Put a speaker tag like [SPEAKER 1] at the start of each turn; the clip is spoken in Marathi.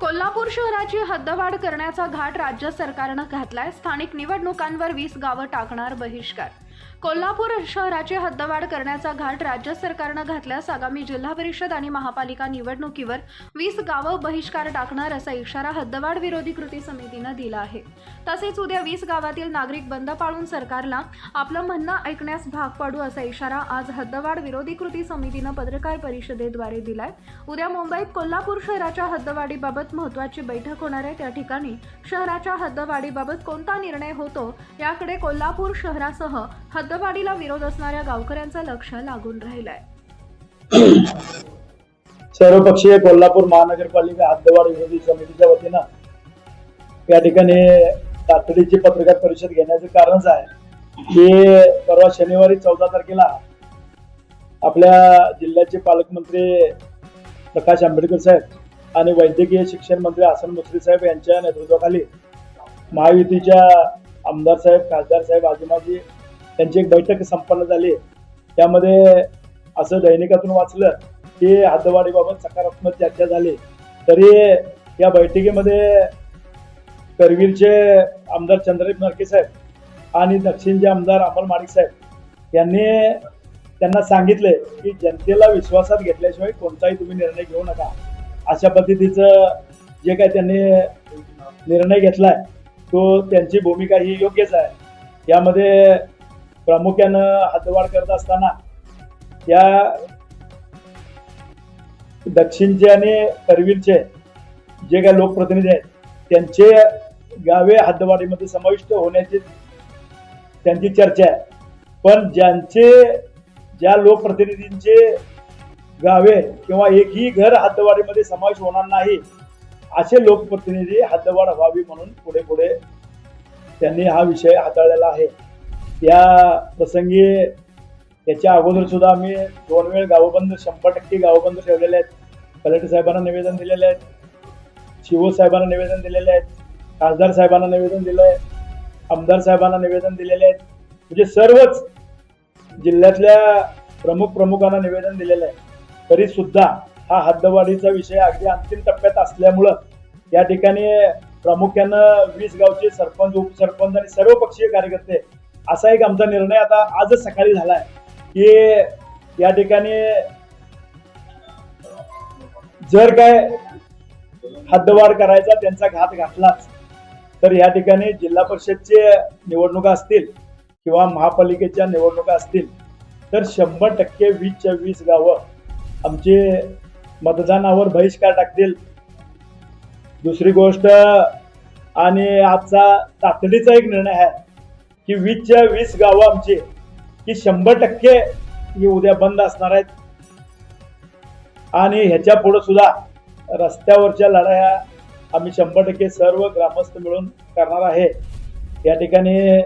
[SPEAKER 1] कोल्हापूर शहराची हद्दवाढ करण्याचा घाट राज्य सरकारनं घातलाय. स्थानिक निवडणुकांवर वीस गावं टाकणार बहिष्कार कोल्हापूर शहराची हद्दवाढ करण्याचा घाट राज्य सरकारनं घातल्यास आगामी जिल्हा परिषद आणि महापालिका निवडणुकीवर वीस गावं बहिष्कार टाकणार असा इशारा हद्दवाढ विरोधी कृती समितीनं दिला आहे. तसेच उद्या वीस गावातील नागरिक बंद पाळून सरकारला आपलं म्हणणं ऐकण्यास भाग पाडू असा इशारा आज हद्दवाढ विरोधी कृती समितीनं पत्रकार परिषदेद्वारे दिलाय. उद्या मुंबईत कोल्हापूर शहराच्या हद्दवाढीबाबत महत्वाची बैठक होणार आहे. त्या ठिकाणी शहराच्या हद्दवाढीबाबत कोणता निर्णय होतो याकडे कोल्हापूर शहरासह हद्दवाढीला विरोध असणाऱ्या गावकऱ्यांचं लक्ष लागून राहिलंय.
[SPEAKER 2] सर्वपक्षीय कोल्हापूर महानगरपालिका हद्दवाढ विरोधी समितीच्या वतीनं या ठिकाणी तातडीची पत्रकार परिषद घेण्याचं कारणच आहे की परवा शनिवारी चौदा तारखेला आपल्या जिल्ह्याचे पालकमंत्री प्रकाश आंबेडकर साहेब आणि वैद्यकीय शिक्षण मंत्री हसन मुश्रीफ साहेब यांच्या नेतृत्वाखाली महायुतीच्या आमदार साहेब खासदार साहेब आजमाजी त्यांची एक बैठक संपन्न झाली. त्यामध्ये असं दैनिकातून वाचलं की हद्दवाढीबाबत सकारात्मक चर्चा झाली. तरी या बैठकीमध्ये करवीरचे आमदार चंद्रदीप नरके साहेब आणि दक्षिणचे आमदार अमल माडिक साहेब यांनी त्यांना सांगितले की जनतेला विश्वासात घेतल्याशिवाय कोणताही तुम्ही निर्णय घेऊ नका. अशा पद्धतीचं जे काय त्यांनी निर्णय घेतलाय तो त्यांची भूमिका ही योग्यच आहे. यामध्ये प्रामुख्यानं हद्दवाढ करत असताना या दक्षिणचे आणि करवीरचे जे काही लोकप्रतिनिधी आहेत त्यांचे गावे हद्दवाढीमध्ये समाविष्ट होण्याची त्यांची चर्चा आहे. पण ज्यांचे ज्या लोकप्रतिनिधींचे गावे किंवा एकही घर हद्दवाढीमध्ये समावेश होणार नाही असे लोकप्रतिनिधी हद्दवाढ व्हावी म्हणून पुढे पुढे त्यांनी हा विषय हाताळलेला आहे. या प्रसंगी याच्या अगोदर सुद्धा आम्ही दोन वेळ गावबंद शंभर टक्के गावबंद ठेवलेले आहेत. कलेक्टर साहेबांना निवेदन दिलेले आहेत. शिवो साहेबांना निवेदन दिलेले आहेत. खासदार साहेबांना निवेदन दिलं आहे आमदार साहेबांना निवेदन दिलेले आहेत. म्हणजे सर्वच जिल्ह्यातल्या प्रमुख प्रमुखांना निवेदन दिलेलं आहे. तरी सुद्धा हा हद्दवाढीचा विषय अगदी अंतिम टप्प्यात असल्यामुळं या ठिकाणी प्रामुख्यानं वीस गावचे सरपंच उपसरपंच आणि सर्व पक्षीय कार्यकर्ते असा एक आमचा निर्णय आता आजच सकाळी झालाय की या ठिकाणी जर काय हद्दवाढ करायचा त्यांचा घात घातलाच तर या ठिकाणी जिल्हा परिषदचे निवडणुका असतील किंवा महापालिकेच्या निवडणुका असतील तर शंभर टक्के वीसच्या वीस गावं आमचे मतदानावर बहिष्कार टाकतील. दुसरी गोष्ट आणि आजचा तातडीचा एक निर्णय आहे की वीसच्या वीस गावं आमची की शंभर टक्के ही उद्या बंद असणार आहेत. आणि ह्याच्या पुढे सुद्धा रस्त्यावरच्या लढाया आम्ही शंभर टक्के सर्व ग्रामस्थ मिळून करणार आहे. या ठिकाणी